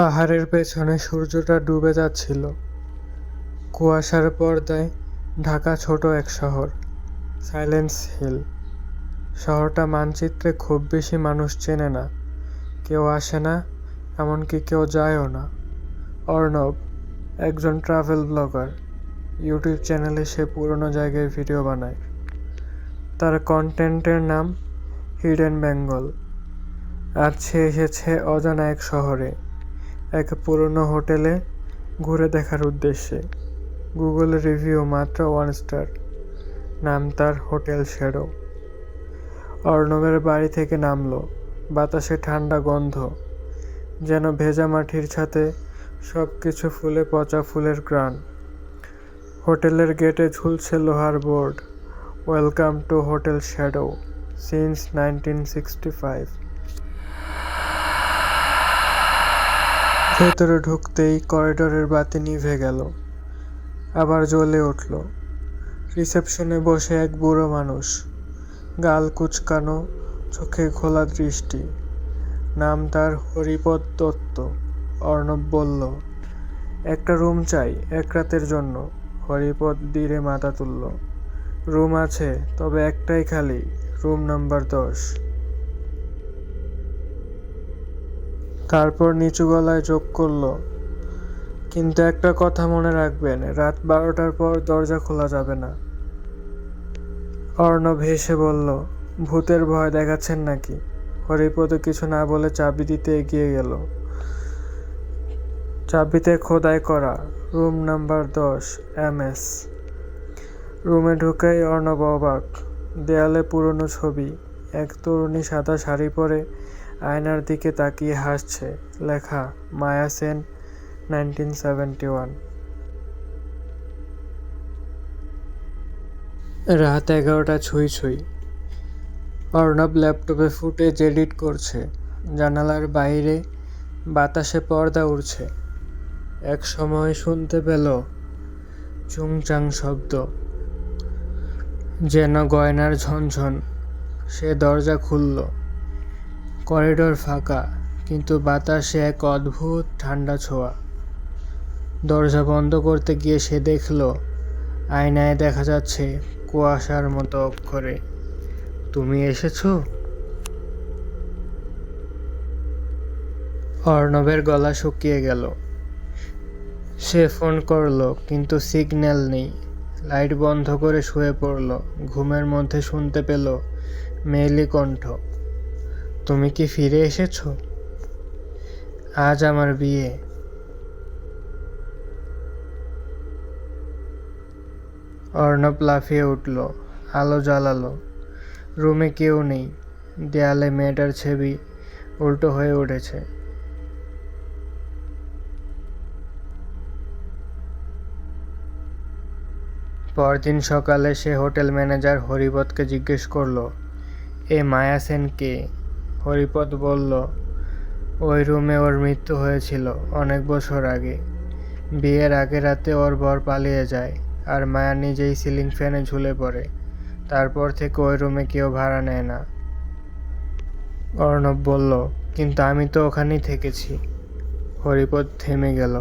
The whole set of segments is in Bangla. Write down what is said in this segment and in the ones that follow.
পাহাড়ের পেছনে সূর্যটা ডুবে যাচ্ছিল। কুয়াশার পর্দায় ঢাকা ছোট এক শহর, সাইলেন্স হিল। শহরটা মানচিত্রে খুব বেশি মানুষ চেনে না। কেউ আসে না, এমনকি কেউ যায়ও না। অর্ণব, একজন ট্রাভেল ব্লগার ইউটিউব চ্যানেলে সে পুরনো জায়গায় ভিডিও বানায়। তার কন্টেন্টের নাম হিডেন বেঙ্গল আজ সে এসেছে অজানা এক শহরে। এক পুরনো হোটেলে ঘুরে দেখার উদ্দেশ্যে। গুগল রিভিউ মাত্র ওয়ান স্টার নাম তার হোটেল শ্যাডো অর্ণবের বাড়ি থেকে নামলো, বাতাসে ঠান্ডা গন্ধ, যেন ভেজা মাটির ছাতে সব কিছু ফুলে পচা ফুলের গ্রান হোটেলের গেটে ঝুলছে লোহার board, welcome to hotel Shadow since nineteen sixty five. ভেতরে ঢুকতেই করিডোরের বাতি নিভে গেল। আবার জ্বলে উঠল। রিসেপশনে বসে এক বুড়ো মানুষ। গাল কুচকানো, চোখে খোলা দৃষ্টি। নাম তার হরিপদ দত্ত, অর্ণব বলল, একটা রুম চাই এক রাতের জন্য। হরিপদ ধীরে মাথা তুলল, রুম আছে, তবে একটাই খালি, রুম নাম্বার দশ। তারপর নিচু গলায় যোগ করল। কিন্তু একটা কথা মনে রাখবেন, রাত বারোটার পর দরজা খোলা যাবে না। অর্ণব হেসে বলল, ভূতের ভয় দেখাচ্ছেন নাকি? হরিপদ কিছু না বলে চাবি দিতে এগিয়ে গেল। চাবিতে খোদাই করা, রুম নাম্বার দশ এম এস রুমে ঢুকেই অর্ণব অবাক। দেয়ালে পুরনো ছবি, এক তরুণী সাদা শাড়ি পরে আয়নার দিকে তাকিয়ে হাসছে। লেখা Maya Sen nineteen seventy one. রাত এগারোটা ছুঁই ছুঁই। অর্ণব ল্যাপটপে ফুটেজ এডিট করছে। জানালার বাইরে বাতাসে পর্দা উড়ছে। এক সময় শুনতে পেল চুংচাং শব্দ। যেন গয়নার ঝনঝন। সে দরজা খুলল। করিডোর ফাঁকা, কিন্তু বাতাসে এক অদ্ভুত ঠান্ডা ছোঁয়া। দরজা বন্ধ করতে গিয়ে সে দেখল, আয়নায় দেখা যাচ্ছে কুয়াশার মতো অক্ষরে, তুমি এসেছ? অর্ণবের গলা শুকিয়ে গেল। সে ফোন করল, কিন্তু সিগন্যাল নেই। লাইট বন্ধ করে শুয়ে পড়ল। ঘুমের মধ্যে শুনতে পেল, মেয়েলি কণ্ঠ তুমি কি ফিরে এসেছ? আজ আমার বিয়ে। অর্ণব লাফিয়ে উঠল, আলো জ্বালালো। রুমে কেউ নেই, দেয়ালে মেয়েটার ছবি উল্টো হয়ে উঠেছে। পরদিন সকালে সে হোটেল ম্যানেজার হরিপদকে জিজ্ঞেস করল, এ মায়া সেন কে? হরিপদ বলল, ওই রুমে ওর মৃত্যু হয়েছিল অনেক বছর আগে। বিয়ের আগে রাতে ওর বর পালিয়ে যায় আর মায়া নিজেই সিলিং ফ্যানে ঝুলে পড়ে। তারপর থেকে ওই রুমে কেউ ভাড়া নেয় না। অর্ণব বলল, কিন্তু আমি তো ওখানেই থেকেছি। হরিপদ থেমে গেল।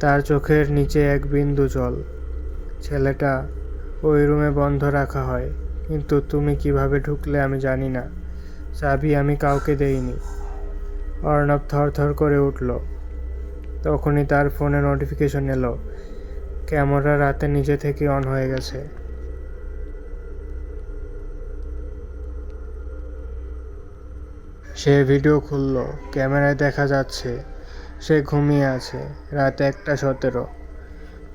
তার চোখের নিচে এক বিন্দু জল। ছেলেটা, ওই রুমে বন্ধ রাখা হয়, কিন্তু তুমি কীভাবে ঢুকলে আমি জানি না। চাবি আমি কাউকে দেইনি। অর্ণব থরথর করে উঠল। তখনই তার ফোনে নোটিফিকেশন এলো। ক্যামেরা রাতে নিজে থেকে অন হয়ে গেছে। সে ভিডিও খুলল। ক্যামেরায় দেখা যাচ্ছে, সে ঘুমিয়ে আছে, রাত একটা সতেরো।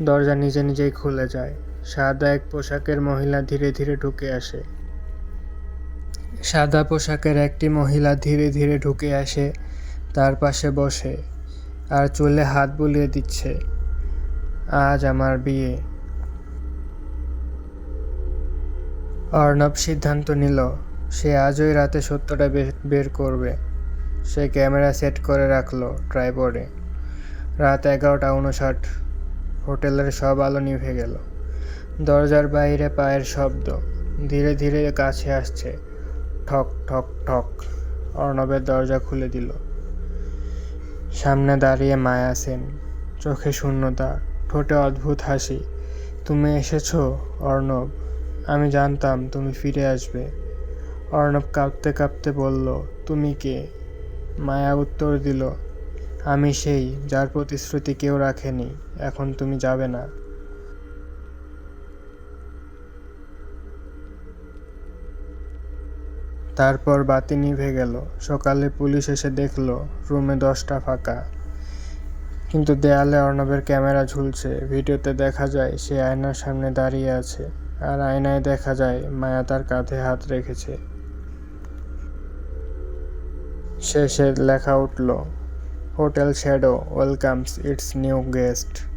দরজা নিজে নিজেই খুলে যায়। সাদা এক পোশাকের মহিলা ধীরে ধীরে ঢুকে আসে। সাদা পোশাকের একটি মহিলা ধীরে ধীরে ঢুকে আসে, তার পাশে বসে আর চুলে হাত বুলিয়ে দিচ্ছে, আজ আমার বিয়ে। অর্ণব সিদ্ধান্ত নিল, সে আজই রাতে সত্যটা বের করবে। সে ক্যামেরা সেট করে রাখল ট্রাইপডে। রাত এগারোটা উনষাট, হোটেলের সব আলো নিভে গেল। দরজার বাইরে পায়ের শব্দ ধীরে ধীরে কাছে আসছে। ঠক ঠক ঠক, অর্ণবের দরজা খুলে দিল। সামনে দাঁড়িয়ে মায়া সেন, চোখে শূন্যতা, ঠোঁটে অদ্ভুত হাসি। তুমি এসেছ, অর্ণব? আমি জানতাম তুমি ফিরে আসবে। অর্ণব কাঁপতে কাঁপতে বলল, তুমি কে? মায়া উত্তর দিল, আমি সেই যার প্রতিশ্রুতি কেউ রাখেনি, এখন তুমি যাবে না। তারপর বাতি নিভে গেল। সকালে পুলিশ এসে দেখল, রুমে দশটা ফাঁকা। কিন্তু দেয়ালে অর্ণবের ক্যামেরা ঝুলছে। ভিডিওতে দেখা যায়, সে আয়নার সামনে দাঁড়িয়ে আছে। আর আয়নায় দেখা যায়, মায়া তার কাঁধে হাত রেখেছে। শেষে লেখা উঠল, hotel Shadow, welcomes, it's new guest.